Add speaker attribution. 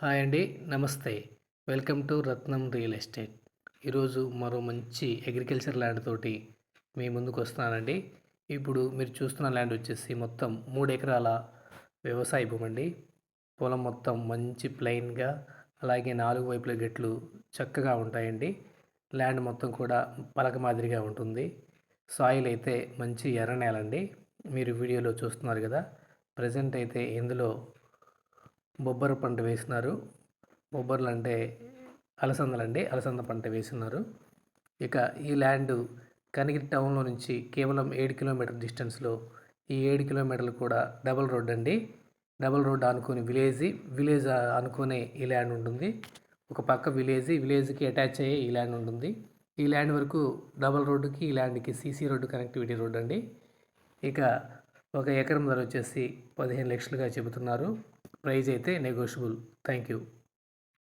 Speaker 1: Hi అండి నమస్తే. Welcome to Ratnam real estate. ఈరోజు మరో మంచి అగ్రికల్చర్ ల్యాండ్ తోటి మీ ముందుకు వస్తున్నానండి. ఇప్పుడు మీరు చూస్తున్న ల్యాండ్ వచ్చేసి మొత్తం మూడు ఎకరాల వ్యవసాయ భూమి అండి పొలం మొత్తం మంచి ప్లెయిన్గా అలాగే నాలుగు వైపుల గెట్లు చక్కగా ఉంటాయండి. ల్యాండ్ మొత్తం కూడా పలక మాదిరిగా ఉంటుంది. సాయిల్ అయితే మంచి ఎర్ర నేల అండి మీరు వీడియోలో చూస్తున్నారు కదా ప్రజెంట్ అయితే ఇందులో బొబ్బర పంట వేసినారు. బొబ్బర్లు అంటే అలసందలండి. అలసంద పంట వేసినారు. ఇక ఈ ల్యాండ్ కనిగిరి టౌన్లో నుంచి కేవలం ఏడు కిలోమీటర్ డిస్టెన్స్లో ఈ ఏడు కిలోమీటర్లు కూడా డబల్ రోడ్ అండి. డబల్ రోడ్ అనుకుని విలేజ్ విలేజ్ అనుకునే ఈ ల్యాండ్ ఉంటుంది. ఒక పక్క విలేజ్ విలేజ్కి అటాచ్ అయ్యే ఈ ల్యాండ్ ఉంటుంది. ఈ ల్యాండ్ వరకు డబల్ రోడ్డుకి ఈ ల్యాండ్కి సీసీ రోడ్డు కనెక్టివిటీ రోడ్ అండి. ఇక ఒక ఎకరం ధర వచ్చేసి పదిహేను లక్షలుగా చెబుతున్నారు. ప్రైజ్ అయితే నెగోషియబుల్ థ్యాంక్ యూ